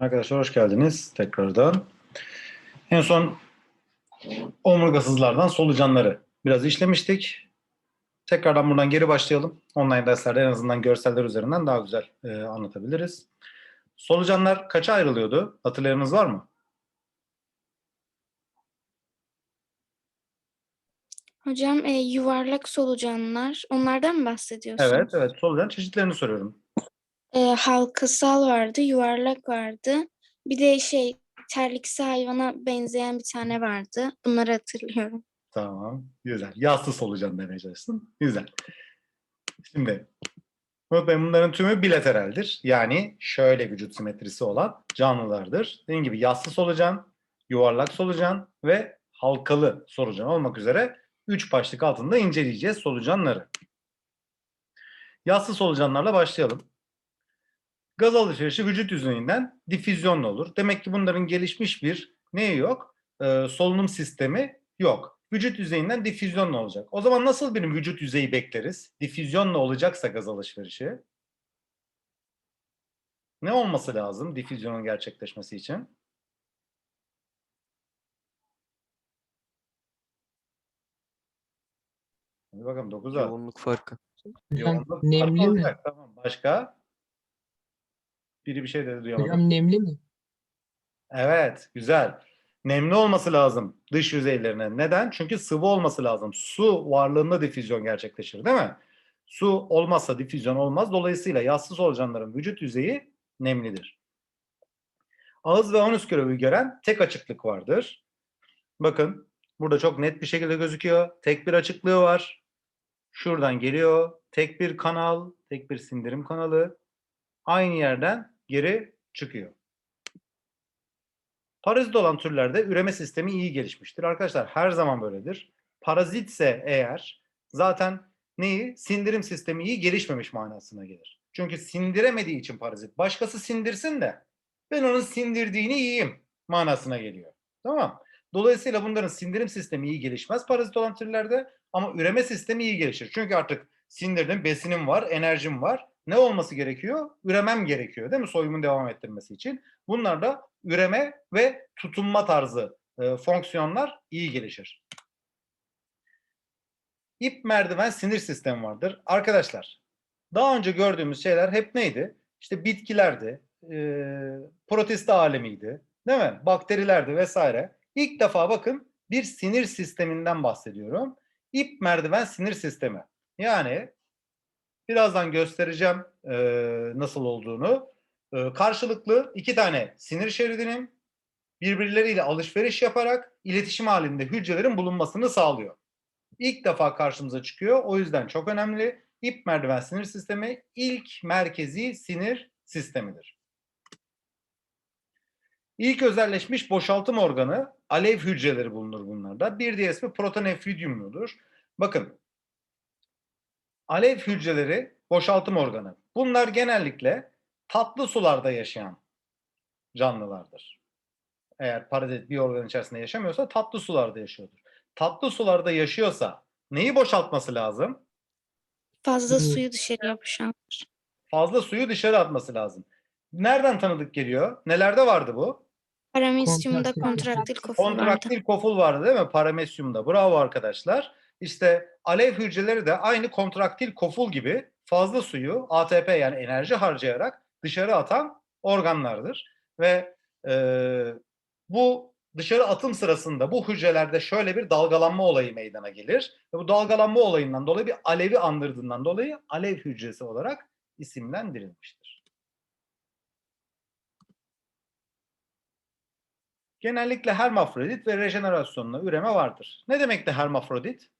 Arkadaşlar hoş geldiniz tekrardan. En son omurgasızlardan solucanları biraz işlemiştik. Tekrardan buradan geri başlayalım. Online derslerde en azından görseller üzerinden daha güzel e, anlatabiliriz. Solucanlar kaça ayrılıyordu? Hatırlayanınız var mı? Hocam e, yuvarlak solucanlar onlardan mı bahsediyorsunuz? Evet, evet. Solucan çeşitlerini soruyorum. E, halkasal vardı, yuvarlak vardı. Bir de şey terliksi hayvana benzeyen bir tane vardı. Bunları hatırlıyorum. Tamam, güzel. Yassı solucan demeye çalıştın. Güzel. Şimdi unutmayın bunların tümü bilateraldir. Yani şöyle vücut simetrisi olan canlılardır. Dediğim gibi yassı solucan, yuvarlak solucan ve halkalı solucan olmak üzere üç başlık altında inceleyeceğiz solucanları. Yassı solucanlarla başlayalım. Gaz alışverişi vücut yüzeyinden difüzyonla olur. Demek ki bunların gelişmiş bir neyi yok? Ee, solunum sistemi yok. Vücut yüzeyinden difüzyonla olacak. O zaman nasıl bir vücut yüzeyi bekleriz? Difüzyonla olacaksa gaz alışverişi. Ne olması lazım difüzyonun gerçekleşmesi için? Hadi bakalım 9 saat. Yoğunluk farkı. Yoğunluk farkı nemli mi? olacak. Tamam. Başka? Biri bir şey dedi duyamadım. Hocam nemli mi? Evet, güzel. Nemli olması lazım dış yüzeylerine. Neden? Çünkü sıvı olması lazım. Su varlığında difüzyon gerçekleşir, değil mi? Su olmazsa difüzyon olmaz. Dolayısıyla yassı solucanların vücut yüzeyi nemlidir. Ağız ve anüs görevi gören tek açıklık vardır. Bakın burada çok net bir şekilde gözüküyor. Tek bir açıklığı var. Şuradan geliyor. Tek bir kanal, tek bir sindirim kanalı. Aynı yerden geri çıkıyor. Parazit olan türlerde üreme sistemi iyi gelişmiştir. Arkadaşlar her zaman böyledir. Parazitse eğer zaten neyi? Sindirim sistemi iyi gelişmemiş manasına gelir. Çünkü sindiremediği için parazit. Başkası sindirsin de ben onun sindirdiğini yiyeyim manasına geliyor. Tamam. Dolayısıyla bunların sindirim sistemi iyi gelişmez parazit olan türlerde ama üreme sistemi iyi gelişir. Çünkü artık sindirdim, besinim var, enerjim var. Ne olması gerekiyor? Üremem gerekiyor değil mi? Soyumun devam ettirmesi için. Bunlar da üreme ve tutunma tarzı e, fonksiyonlar iyi gelişir. İp merdiven sinir sistemi vardır. Arkadaşlar daha önce gördüğümüz şeyler hep neydi? İşte bitkilerdi, e, protista alemiydi, değil mi? Bakterilerdi vesaire. İlk defa bakın bir sinir sisteminden bahsediyorum. İp merdiven sinir sistemi. Yani birazdan göstereceğim e, nasıl olduğunu. E, karşılıklı iki tane sinir şeridinin birbirleriyle alışveriş yaparak iletişim halinde hücrelerin bulunmasını sağlıyor. İlk defa karşımıza çıkıyor. O yüzden çok önemli. İp merdiven sinir sistemi ilk merkezi sinir sistemidir. İlk özelleşmiş boşaltım organı alev hücreleri bulunur bunlarda. Bir diğer ismi protonefridiumludur. Bakın alev hücreleri boşaltım organı. Bunlar genellikle tatlı sularda yaşayan canlılardır. Eğer parazit bir organ içerisinde yaşamıyorsa tatlı sularda yaşıyordur. Tatlı sularda yaşıyorsa neyi boşaltması lazım? Fazla Hı. suyu dışarıya boşaltır. Fazla suyu dışarı atması lazım. Nereden tanıdık geliyor? Nelerde vardı bu? Paramesyumda Kontraktil. kontraktil koful vardı. Kontraktil koful vardı değil mi? Paramesyumda. Bravo arkadaşlar. İşte alev hücreleri de aynı kontraktil koful gibi fazla suyu ATP yani enerji harcayarak dışarı atan organlardır. Ve e, bu dışarı atım sırasında bu hücrelerde şöyle bir dalgalanma olayı meydana gelir. Ve bu dalgalanma olayından dolayı bir alevi andırdığından dolayı alev hücresi olarak isimlendirilmiştir. Genellikle hermafrodit ve rejenerasyonla üreme vardır. Ne demekti hermafrodit?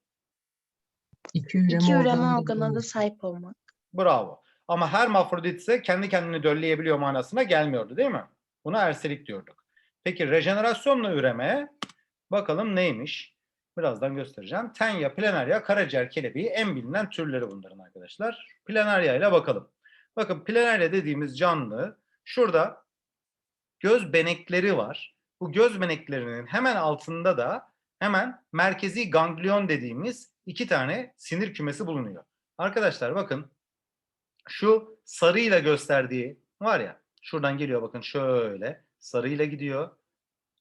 İki üreme, İki üreme organı organına da sahip olmak. Bravo. Ama hermafrodit ise kendi kendini dölleyebiliyor manasına gelmiyordu değil mi? Buna erselik diyorduk. Peki rejenerasyonla üreme bakalım neymiş? Birazdan göstereceğim. Tenya, planaria, karaciğer kelebeği en bilinen türleri bunların arkadaşlar. Planaria ile bakalım. Bakın planaria dediğimiz canlı şurada göz benekleri var. Bu göz beneklerinin hemen altında da hemen merkezi ganglion dediğimiz iki tane sinir kümesi bulunuyor. Arkadaşlar bakın şu sarıyla gösterdiği var ya Şuradan geliyor bakın şöyle sarıyla gidiyor.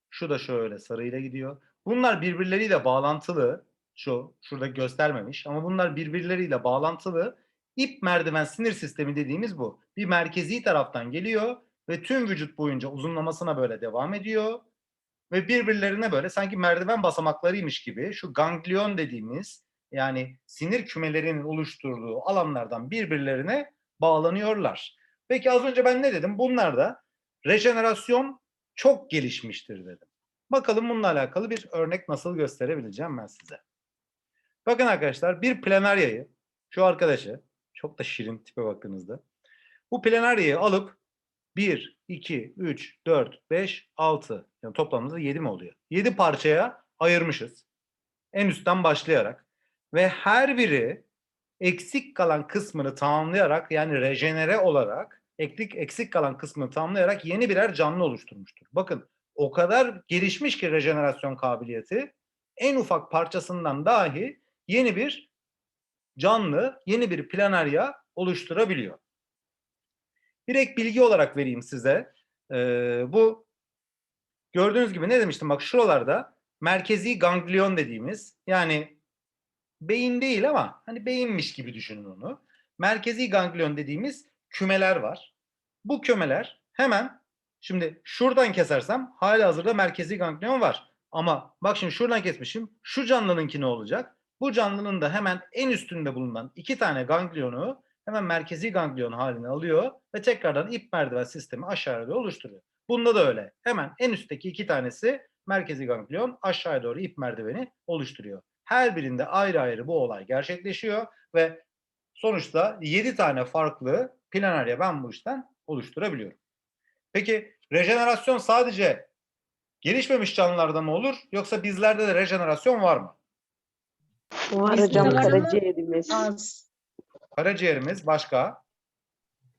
Şu da şöyle sarıyla gidiyor. Bunlar birbirleriyle bağlantılı. Şu şurada göstermemiş ama bunlar birbirleriyle bağlantılı. İp merdiven sinir sistemi dediğimiz bu. Bir merkezi taraftan geliyor ve tüm vücut boyunca uzunlamasına böyle devam ediyor. Ve birbirlerine böyle sanki merdiven basamaklarıymış gibi şu ganglion dediğimiz yani sinir kümelerinin oluşturduğu alanlardan birbirlerine bağlanıyorlar. Peki az önce ben ne dedim? Bunlarda rejenerasyon çok gelişmiştir dedim. Bakalım bununla alakalı bir örnek nasıl gösterebileceğim ben size. Bakın arkadaşlar bir planaryayı, şu arkadaşı, çok da şirin tipe baktığınızda. Bu planaryayı alıp 1, 2, 3, 4, 5, 6 yani toplamda 7 mi oluyor? 7 parçaya ayırmışız. En üstten başlayarak ve her biri eksik kalan kısmını tamamlayarak yani rejenere olarak eklik eksik kalan kısmını tamamlayarak yeni birer canlı oluşturmuştur. Bakın o kadar gelişmiş ki rejenerasyon kabiliyeti en ufak parçasından dahi yeni bir canlı, yeni bir planarya oluşturabiliyor. Bir ek bilgi olarak vereyim size. Ee, bu gördüğünüz gibi ne demiştim bak şuralarda merkezi ganglion dediğimiz yani beyin değil ama hani beyinmiş gibi düşünün onu. Merkezi ganglion dediğimiz kümeler var. Bu kümeler hemen şimdi şuradan kesersem hala hazırda merkezi ganglion var. Ama bak şimdi şuradan kesmişim. Şu canlınınki ne olacak? Bu canlının da hemen en üstünde bulunan iki tane ganglionu hemen merkezi ganglion haline alıyor ve tekrardan ip merdiven sistemi aşağıya doğru oluşturuyor. Bunda da öyle. Hemen en üstteki iki tanesi merkezi ganglion aşağıya doğru ip merdiveni oluşturuyor. Her birinde ayrı ayrı bu olay gerçekleşiyor ve sonuçta 7 tane farklı planarya ben bu işten oluşturabiliyorum. Peki rejenerasyon sadece gelişmemiş canlılarda mı olur yoksa bizlerde de rejenerasyon var mı? Var hocam karaciğerimiz. Az. Karaciğerimiz başka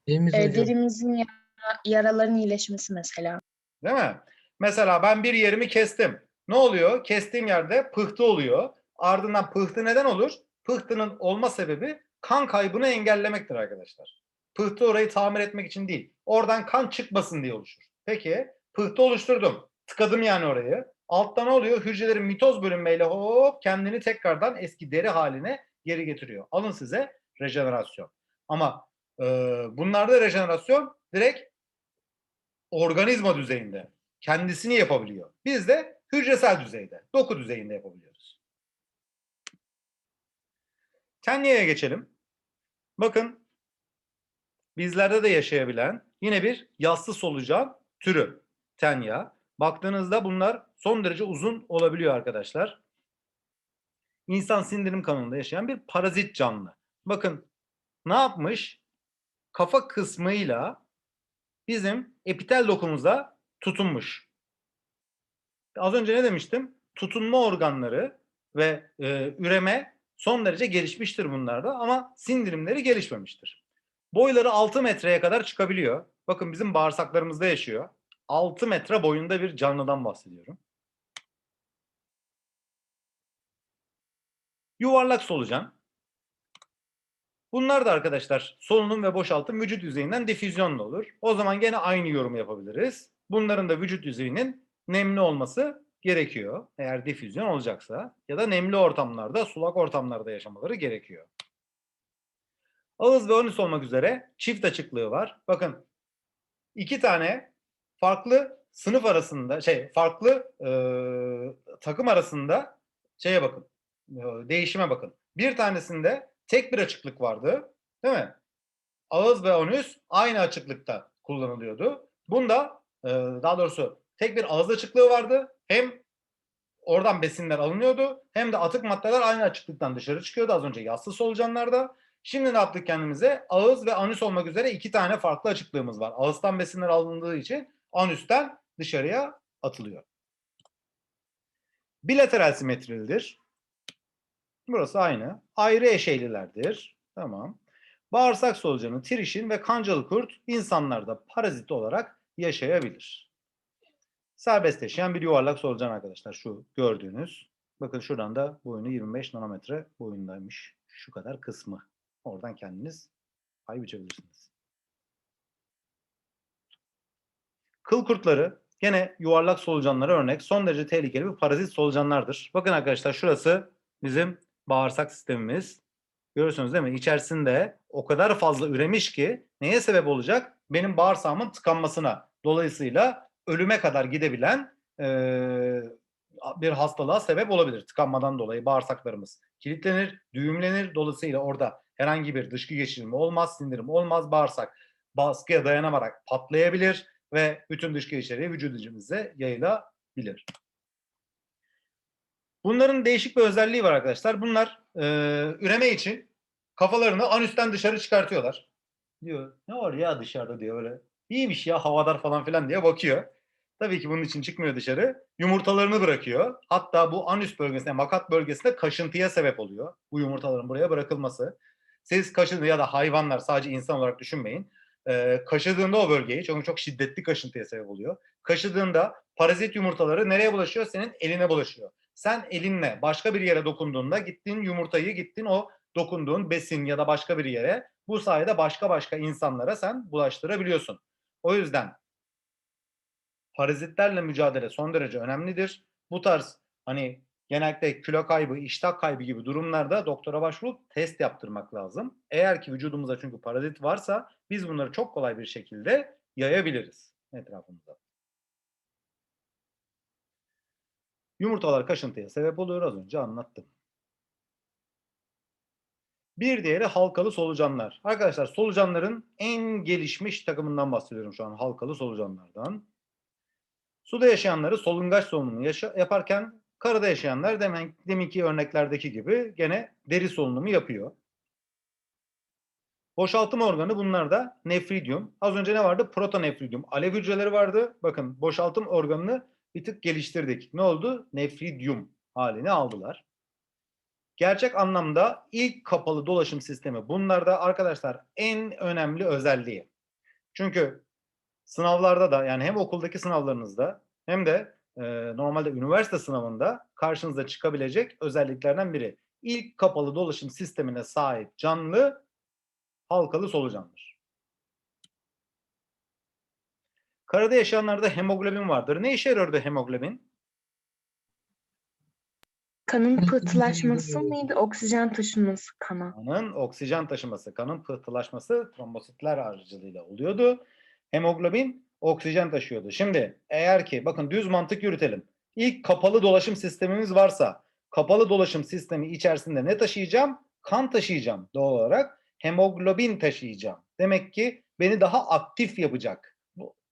E, hocam. derimizin yara- yaraların iyileşmesi mesela. değil mi? Mesela ben bir yerimi kestim. Ne oluyor? Kestiğim yerde pıhtı oluyor. Ardından pıhtı neden olur? Pıhtının olma sebebi kan kaybını engellemektir arkadaşlar. Pıhtı orayı tamir etmek için değil. Oradan kan çıkmasın diye oluşur. Peki pıhtı oluşturdum. Tıkadım yani orayı. Altta ne oluyor? Hücrelerin mitoz bölünmeyle hop kendini tekrardan eski deri haline geri getiriyor. Alın size rejenerasyon. Ama e, bunlarda rejenerasyon direkt organizma düzeyinde kendisini yapabiliyor. Biz de hücresel düzeyde, doku düzeyinde yapabiliyoruz. Tenya'ya geçelim. Bakın bizlerde de yaşayabilen yine bir yassı solucan türü tenya. Baktığınızda bunlar son derece uzun olabiliyor arkadaşlar. İnsan sindirim kanalında yaşayan bir parazit canlı. Bakın ne yapmış? Kafa kısmıyla bizim epitel dokumuza tutunmuş. Az önce ne demiştim? Tutunma organları ve e, üreme son derece gelişmiştir bunlarda ama sindirimleri gelişmemiştir. Boyları 6 metreye kadar çıkabiliyor. Bakın bizim bağırsaklarımızda yaşıyor. 6 metre boyunda bir canlıdan bahsediyorum. Yuvarlak solucan. Bunlar da arkadaşlar solunum ve boşaltım vücut yüzeyinden difüzyonla olur. O zaman gene aynı yorumu yapabiliriz. Bunların da vücut yüzeyinin nemli olması gerekiyor. Eğer difüzyon olacaksa ya da nemli ortamlarda, sulak ortamlarda yaşamaları gerekiyor. Ağız ve anüs olmak üzere çift açıklığı var. Bakın iki tane farklı sınıf arasında şey farklı e, takım arasında şeye bakın e, değişime bakın. Bir tanesinde tek bir açıklık vardı değil mi? Ağız ve anüs aynı açıklıkta kullanılıyordu. Bunda e, daha doğrusu tek bir ağız açıklığı vardı. Hem oradan besinler alınıyordu hem de atık maddeler aynı açıklıktan dışarı çıkıyordu az önce yassı solucanlarda. Şimdi ne yaptık kendimize? Ağız ve anüs olmak üzere iki tane farklı açıklığımız var. Ağızdan besinler alındığı için anüsten dışarıya atılıyor. Bilateral simetrilidir. Burası aynı. Ayrı eşeylilerdir. Tamam. Bağırsak solucanı, trişin ve kancalı kurt insanlarda parazit olarak yaşayabilir. Serbest bir yuvarlak solucan arkadaşlar şu gördüğünüz. Bakın şuradan da boyunu 25 nanometre boyundaymış. Şu kadar kısmı. Oradan kendiniz pay biçebilirsiniz. Kıl kurtları gene yuvarlak solucanlara örnek. Son derece tehlikeli bir parazit solucanlardır. Bakın arkadaşlar şurası bizim bağırsak sistemimiz. Görüyorsunuz değil mi? İçerisinde o kadar fazla üremiş ki neye sebep olacak? Benim bağırsağımın tıkanmasına. Dolayısıyla ölüme kadar gidebilen eee, bir hastalığa sebep olabilir. Tıkanmadan dolayı bağırsaklarımız kilitlenir, düğümlenir. Dolayısıyla orada herhangi bir dışkı geçirme olmaz, sindirim olmaz. Bağırsak baskıya dayanamarak patlayabilir ve bütün dışkı içeriği vücudumuza yayılabilir. Bunların değişik bir özelliği var arkadaşlar. Bunlar e, üreme için kafalarını anüsten dışarı çıkartıyorlar. Diyor ne var ya dışarıda diyor böyle. İyiymiş ya havadar falan filan diye bakıyor. Tabii ki bunun için çıkmıyor dışarı. Yumurtalarını bırakıyor. Hatta bu anüs bölgesinde, makat bölgesinde kaşıntıya sebep oluyor. Bu yumurtaların buraya bırakılması. Siz kaşıntı ya da hayvanlar sadece insan olarak düşünmeyin. Ee, kaşıdığında o bölgeyi, çünkü çok şiddetli kaşıntıya sebep oluyor. Kaşıdığında parazit yumurtaları nereye bulaşıyor? Senin eline bulaşıyor. Sen elinle başka bir yere dokunduğunda gittin yumurtayı gittin o dokunduğun besin ya da başka bir yere bu sayede başka başka insanlara sen bulaştırabiliyorsun. O yüzden parazitlerle mücadele son derece önemlidir. Bu tarz hani genellikle kilo kaybı, iştah kaybı gibi durumlarda doktora başvurup test yaptırmak lazım. Eğer ki vücudumuzda çünkü parazit varsa biz bunları çok kolay bir şekilde yayabiliriz etrafımıza. Yumurtalar kaşıntıya sebep oluyor az önce anlattım. Bir diğeri halkalı solucanlar. Arkadaşlar solucanların en gelişmiş takımından bahsediyorum şu an halkalı solucanlardan. Suda yaşayanları solungaç solunumunu yaşa- yaparken karada yaşayanlar demen, deminki örneklerdeki gibi gene deri solunumu yapıyor. Boşaltım organı bunlar da nefridium. Az önce ne vardı? Protonefridium. Alev hücreleri vardı. Bakın boşaltım organını bir tık geliştirdik. Ne oldu? Nefridium halini aldılar. Gerçek anlamda ilk kapalı dolaşım sistemi bunlarda arkadaşlar en önemli özelliği. Çünkü sınavlarda da yani hem okuldaki sınavlarınızda hem de e, normalde üniversite sınavında karşınıza çıkabilecek özelliklerden biri. İlk kapalı dolaşım sistemine sahip canlı halkalı solucandır. Karada yaşayanlarda hemoglobin vardır. Ne işe yarıyordu hemoglobin? Kanın Hı, pıhtılaşması mıydı? Oksijen taşınması kana. Kanın oksijen taşıması, kanın pıhtılaşması trombositler aracılığıyla oluyordu. Hemoglobin oksijen taşıyordu. Şimdi eğer ki bakın düz mantık yürütelim. İlk kapalı dolaşım sistemimiz varsa kapalı dolaşım sistemi içerisinde ne taşıyacağım? Kan taşıyacağım doğal olarak. Hemoglobin taşıyacağım. Demek ki beni daha aktif yapacak.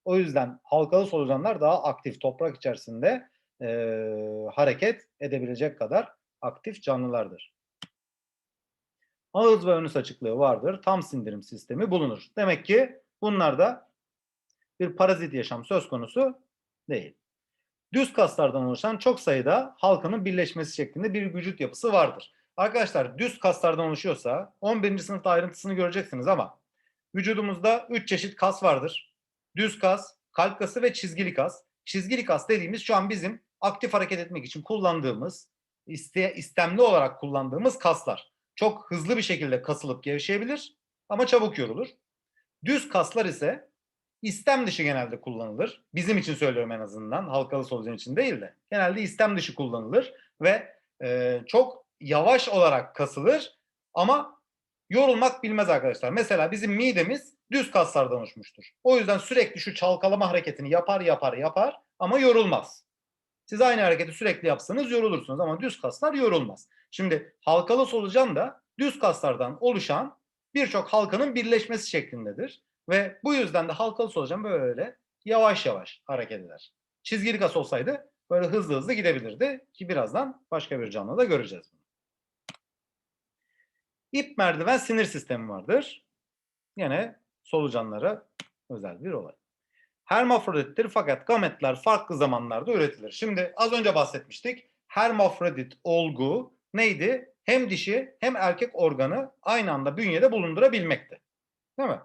O yüzden halkalı solucanlar daha aktif toprak içerisinde eee, hareket edebilecek kadar aktif canlılardır. Ağız ve önüs açıklığı vardır. Tam sindirim sistemi bulunur. Demek ki bunlarda bir parazit yaşam söz konusu değil. Düz kaslardan oluşan çok sayıda halkanın birleşmesi şeklinde bir vücut yapısı vardır. Arkadaşlar düz kaslardan oluşuyorsa 11. sınıfta ayrıntısını göreceksiniz ama vücudumuzda 3 çeşit kas vardır. Düz kas, kalp kası ve çizgili kas. Çizgili kas dediğimiz şu an bizim aktif hareket etmek için kullandığımız, iste, istemli olarak kullandığımız kaslar. Çok hızlı bir şekilde kasılıp gevşeyebilir ama çabuk yorulur. Düz kaslar ise istem dışı genelde kullanılır. Bizim için söylüyorum en azından. Halkalı solucan için değil de. Genelde istem dışı kullanılır ve e, çok yavaş olarak kasılır ama yorulmak bilmez arkadaşlar. Mesela bizim midemiz düz kaslardan oluşmuştur. O yüzden sürekli şu çalkalama hareketini yapar yapar yapar ama yorulmaz. Siz aynı hareketi sürekli yapsanız yorulursunuz ama düz kaslar yorulmaz. Şimdi halkalı solucan da düz kaslardan oluşan birçok halkanın birleşmesi şeklindedir. Ve bu yüzden de halkalı solucan böyle yavaş yavaş hareket eder. Çizgili kas olsaydı böyle hızlı hızlı gidebilirdi ki birazdan başka bir canlıda göreceğiz bunu. İp merdiven sinir sistemi vardır. Yine solucanlara özel bir olay. Hermafrodittir fakat gametler farklı zamanlarda üretilir. Şimdi az önce bahsetmiştik. Hermafrodit olgu neydi? Hem dişi hem erkek organı aynı anda bünyede bulundurabilmekti. Değil mi?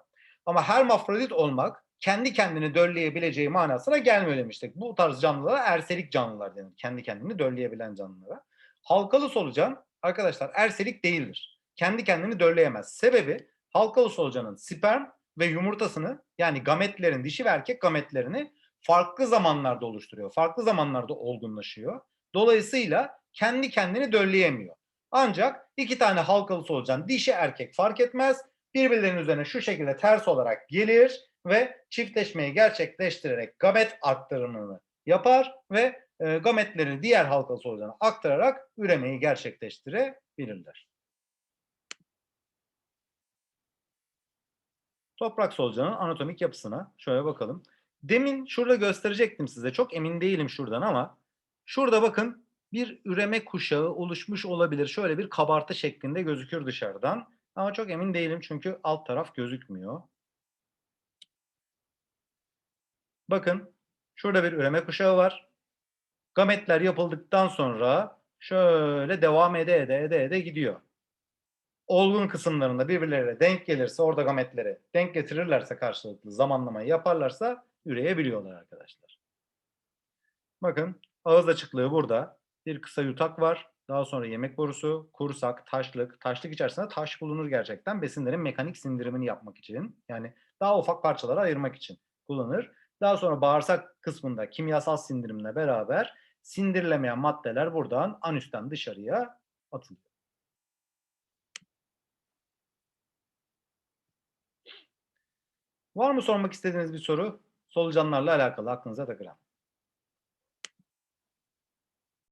Ama hermafrodit olmak kendi kendini dölleyebileceği manasına gelmiyor demiştik. Bu tarz canlılara erselik canlılar denir. Kendi kendini dölleyebilen canlılara. Halkalı solucan arkadaşlar erselik değildir. Kendi kendini dölleyemez. Sebebi halkalı solucanın sperm ve yumurtasını yani gametlerin dişi ve erkek gametlerini farklı zamanlarda oluşturuyor. Farklı zamanlarda olgunlaşıyor. Dolayısıyla kendi kendini dölleyemiyor. Ancak iki tane halkalı solucan dişi erkek fark etmez. Birbirlerinin üzerine şu şekilde ters olarak gelir ve çiftleşmeyi gerçekleştirerek gamet aktarımını yapar ve e, gametlerini diğer halkalı solucana aktararak üremeyi gerçekleştirebilirler. Toprak solucanın anatomik yapısına şöyle bakalım. Demin şurada gösterecektim size. Çok emin değilim şuradan ama şurada bakın bir üreme kuşağı oluşmuş olabilir. Şöyle bir kabartı şeklinde gözükür dışarıdan. Ama çok emin değilim çünkü alt taraf gözükmüyor. Bakın şurada bir üreme kuşağı var. Gametler yapıldıktan sonra şöyle devam ede ede ede ede gidiyor. Olgun kısımlarında birbirleriyle denk gelirse orada gametleri denk getirirlerse karşılıklı zamanlamayı yaparlarsa üreyebiliyorlar arkadaşlar. Bakın ağız açıklığı burada. Bir kısa yutak var. Daha sonra yemek borusu, kursak, taşlık. Taşlık içerisinde taş bulunur gerçekten. Besinlerin mekanik sindirimini yapmak için. Yani daha ufak parçalara ayırmak için kullanılır. Daha sonra bağırsak kısmında kimyasal sindirimle beraber sindirilemeyen maddeler buradan anüsten dışarıya atılıyor. Var mı sormak istediğiniz bir soru? Solucanlarla alakalı aklınıza takılan.